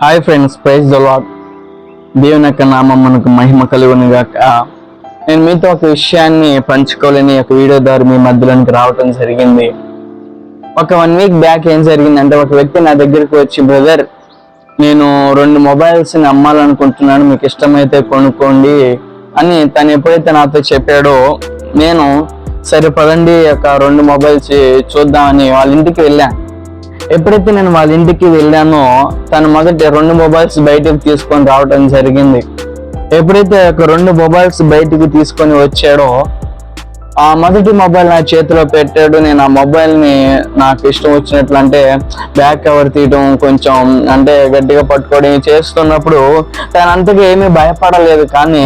Hi friends praise the దేవుని యొక్క నామం మనకు మహిమ కలుగునిగాక. నేను మీతో ఒక విషయాన్ని పంచుకోలేని ఒక వీడియో ద్వారా మీ మధ్యలోనికి రావటం జరిగింది. ఒక వన్ వీక్ బ్యాక్ ఏం జరిగిందంటే ఒక వ్యక్తి నా దగ్గరికి వచ్చి బ్రదర్ నేను రెండు మొబైల్స్ని అమ్మాలనుకుంటున్నాను మీకు ఇష్టమైతే కొనుక్కోండి అని తను ఎప్పుడైతే నాతో చెప్పాడో నేను సరే పదండి ఒక రెండు మొబైల్స్ చూద్దామని వాళ్ళ ఇంటికి వెళ్ళాను ఎప్పుడైతే నేను వాళ్ళ ఇంటికి వెళ్ళానో తను మొదటి రెండు మొబైల్స్ బయటకు తీసుకొని రావడం జరిగింది. ఎప్పుడైతే ఒక రెండు మొబైల్స్ బయటికి తీసుకొని వచ్చాడో ఆ మొదటి మొబైల్ నా చేతిలో పెట్టాడు. నేను ఆ మొబైల్ని నాకు ఇష్టం వచ్చినట్లు అంటే బ్యాక్ కవర్ తీయడం కొంచెం అంటే గట్టిగా పట్టుకోవడం చేస్తున్నప్పుడు తను అంతగా ఏమీ భయపడలేదు. కానీ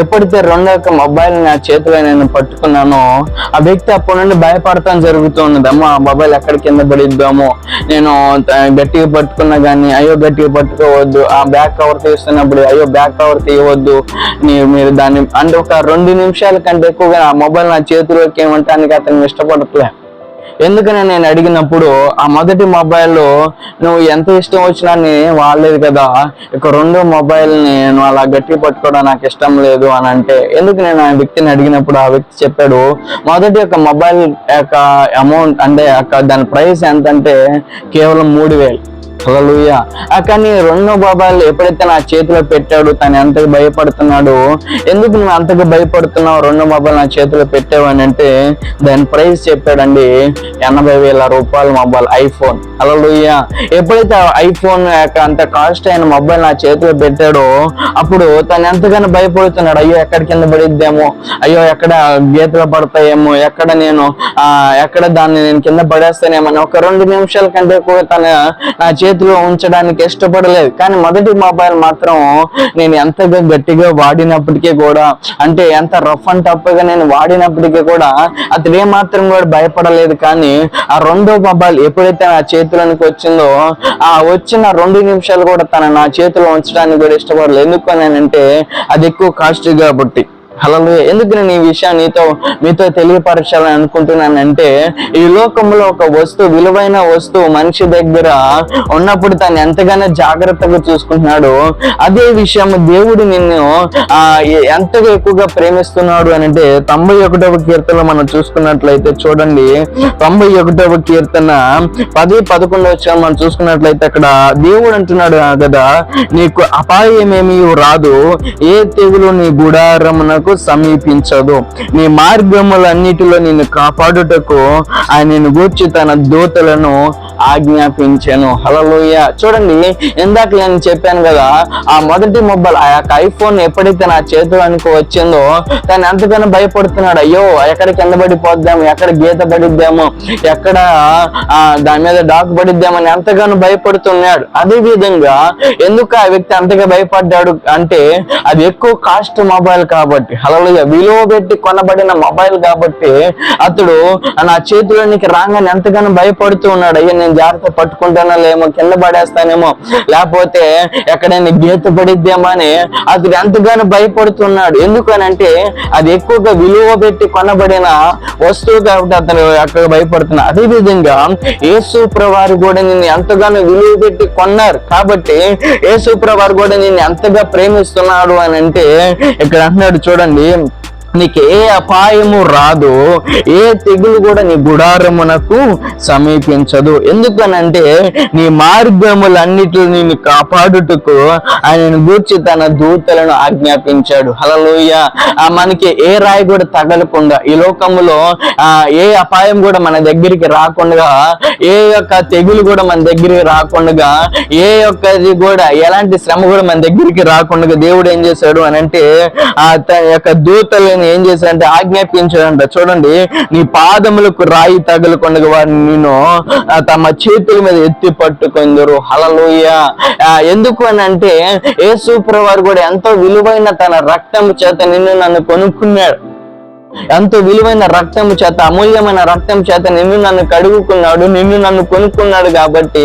ఎప్పుడైతే రెండో యొక్క మొబైల్ నా చేతిలో నేను పట్టుకున్నానో ఆ వ్యక్తి అప్పటి నుండి భయపడతాం జరుగుతున్నదమ్మో ఆ మొబైల్ ఎక్కడ కింద పడిద్దామో? నేను గట్టిగా పట్టుకున్నా కానీ అయ్యో గట్టిగా పట్టుకోవద్దు. ఆ బ్యాక్ కవర్ తీస్తున్నప్పుడు అయ్యో బ్యాక్ కవర్ తీయవద్దు. మీరు దాన్ని అంటే ఒక రెండు నిమిషాల కంటే ఎక్కువగా ఆ మొబైల్ నా చేతిలోకి ఏమంటానికి అతను ఇష్టపడట్లే. ఎందుకని నేను అడిగినప్పుడు ఆ మొదటి మొబైల్లో నువ్వు ఎంత ఇష్టం వచ్చినా వాడలేదు కదా ఇక రెండో మొబైల్ని నువ్వు అలా గట్టి పట్టుకోవడం నాకు ఇష్టం లేదు అని అంటే ఎందుకు నేను ఆ వ్యక్తిని అడిగినప్పుడు ఆ వ్యక్తి చెప్పాడు మొదటి యొక్క మొబైల్ యొక్క అమౌంట్ అంటే యొక్క దాని ప్రైస్ ఎంత అంటే కేవలం మూడు వేలు. హల్లెలూయా. కానీ రెండో మొబైల్ ఎప్పుడైతే నా చేతిలో పెట్టాడు తను ఎంతగా భయపడుతున్నాడు? ఎందుకు నువ్వు అంతగా భయపడుతున్నావు? రెండో మొబైల్ నా చేతిలో పెట్టావు అని అంటే దాని ప్రైస్ చెప్పాడండి ఎనభై వేల రూపాయల మొబైల్ ఐఫోన్. హల్లెలూయా. ఎప్పుడైతే ఐఫోన్ యొక్క అంత కాస్ట్ అయిన మొబైల్ నా చేతిలో పెట్టాడో అప్పుడు తను ఎంతగానో భయపడుతున్నాడు. అయ్యో ఎక్కడ కింద పడిద్దేమో? అయ్యో ఎక్కడ గీతలు పడతాయేమో? ఎక్కడ నేను ఆ ఎక్కడ దాన్ని నేను కింద పడేస్తానేమో? అని ఒక రెండు నిమిషాల కంటే కూడా తన నా చేతి చేతిలో ఉంచడానికి ఇష్టపడలేదు. కానీ మొదటి మొబైల్ మాత్రం నేను ఎంతగా గట్టిగా వాడినప్పటికీ కూడా అంటే ఎంత రఫ్ అండ్ టఫ్గా నేను వాడినప్పటికీ కూడా అతడు ఏ మాత్రం కూడా భయపడలేదు. కానీ ఆ రెండో మొబైల్ ఎప్పుడైతే నా చేతిలోనికి వచ్చిందో ఆ వచ్చిన రెండు నిమిషాలు కూడా తన నా చేతిలో ఉంచడానికి కూడా ఇష్టపడలేదు. ఎందుకు అని అంటే అది ఎక్కువ కాస్ట్ కాబట్టి. హలో ఎందుకు నేను ఈ విషయాన్ని నీతో మీతో తెలియపరచాలని అనుకుంటున్నానంటే ఈ లోకంలో ఒక వస్తువు విలువైన వస్తువు మనిషి దగ్గర ఉన్నప్పుడు తను ఎంతగానో జాగ్రత్తగా చూసుకుంటున్నాడు. అదే విషయం దేవుడు నిన్ను ఆ ఎంతగా ఎక్కువగా ప్రేమిస్తున్నాడు అని అంటే తొంభై ఒకటవ కీర్తన మనం చూసుకున్నట్లయితే చూడండి. తొంభై ఒకటవ కీర్తన పది పదకొండు వచ్చా మనం చూసుకున్నట్లయితే అక్కడ దేవుడు అంటున్నాడు కదా నీకు అపాయమేమీ రాదు ఏ తెగులు నీ గుడారమునకు సమీపించదు. నీ మార్గములన్నిటిలో నిన్ను కాపాడుటకు ఆయన నిన్ను గూర్చి తన దూతలను ఆజ్ఞాపించాను. హలలోయ చూడండి ఇందాక నేను చెప్పాను కదా ఆ మొదటి మొబైల్ ఆ యొక్క ఐఫోన్ ఎప్పుడైతే నా చేతిలోనికి వచ్చిందో తను ఎంతగానో భయపడుతున్నాడు. అయ్యో ఎక్కడ కింద పడిపోద్దాము ఎక్కడ గీత పడిద్దాము ఎక్కడ దాని మీద డాక్ పడిద్దామని ఎంతగానో భయపడుతున్నాడు. అదే విధంగా ఎందుకు ఆ వ్యక్తి అంతగా భయపడ్డాడు అంటే అది ఎక్కువ కాస్ట్ మొబైల్ కాబట్టి. హలలుయ విలువ పెట్టి కొనబడిన మొబైల్ కాబట్టి అతడు నా చేతిలోనికి రాగానే ఎంతగానో భయపడుతూ ఉన్నాడు. అయ్యా నేను జాగ్రత్త పట్టుకుంటానో లేమో కింద పడేస్తానేమో లేకపోతే ఎక్కడైనా గీత పడిద్దేమో అని అతడు ఎంతగానో భయపడుతున్నాడు ఎందుకనంటే అది ఎక్కువగా విలువ పెట్టి కొనబడిన వస్తువు కాబట్టి అతను అక్కడ భయపడుతున్నాడు అదే విధంగా యేసు వారు కూడా నిన్ను ఎంతగానో విలువ పెట్టి కొన్నారు. కాబట్టి యేసు వారు కూడా నిన్ను ఎంతగా ప్రేమిస్తున్నాడు అని అంటే ఇక్కడ అంటున్నాడు చూడండి. anh bị నీకు ఏ అపాయము రాదు ఏ తెగులు కూడా నీ గుడారమునకు సమీపించదు. ఎందుకనంటే నీ మార్గములన్నిటిని నిన్ను కాపాడుటకు ఆయనను గూర్చి తన దూతలను ఆజ్ఞాపించాడు. హలలోయ మనకి ఏ రాయి కూడా తగలకుండా ఈ లోకములో ఆ ఏ అపాయం కూడా మన దగ్గరికి రాకుండా ఏ యొక్క తెగులు కూడా మన దగ్గరికి రాకుండా ఏ యొక్కది కూడా ఎలాంటి శ్రమ కూడా మన దగ్గరికి రాకుండా దేవుడు ఏం చేశాడు అని అంటే ఆ తన యొక్క దూతలని ఏం చేశాడంటే ఆజ్ఞాపించాడంట చూడండి నీ పాదములకు రాయి తగలకుండా వారిని నేను తమ చేతుల మీద ఎత్తి పట్టుకుందరు. హలలోయ ఎందుకు అని అంటే యేసు వారు కూడా ఎంతో విలువైన తన రక్తం చేత నిన్ను నన్ను కొనుక్కున్నాడు. ఎంతో విలువైన రక్తము చేత అమూల్యమైన రక్తం చేత నిన్ను నన్ను కడుగుకున్నాడు నిన్ను నన్ను కొనుక్కున్నాడు కాబట్టి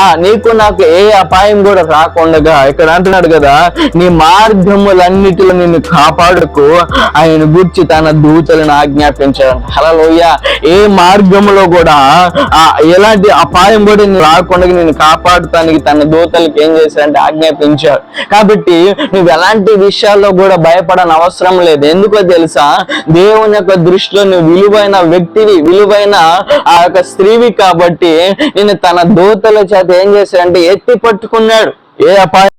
ఆ నీకు నాకు ఏ అపాయం కూడా రాకుండా ఇక్కడ అంటున్నాడు కదా నీ మార్గములన్నిటిలో నిన్ను కాపాడుకు ఆయన గుర్చి తన దూతలను ఆజ్ఞాపించాడు. హలోయ ఏ మార్గంలో కూడా ఆ ఎలాంటి అపాయం కూడా నేను రాకుండా నేను కాపాడుతానికి తన దూతలకు ఏం చేశాడంటే ఆజ్ఞాపించాడు. కాబట్టి నువ్వు ఎలాంటి విషయాల్లో కూడా భయపడని అవసరం లేదు. ఎందుకో తెలుసా? దేవుని యొక్క దృష్టిలో నువ్వు విలువైన వ్యక్తివి విలువైన ఆ యొక్క స్త్రీవి కాబట్టి నేను తన దూతల చేత ఏం చేశాడంటే ఎత్తి పట్టుకున్నాడు. ఏ అపాయం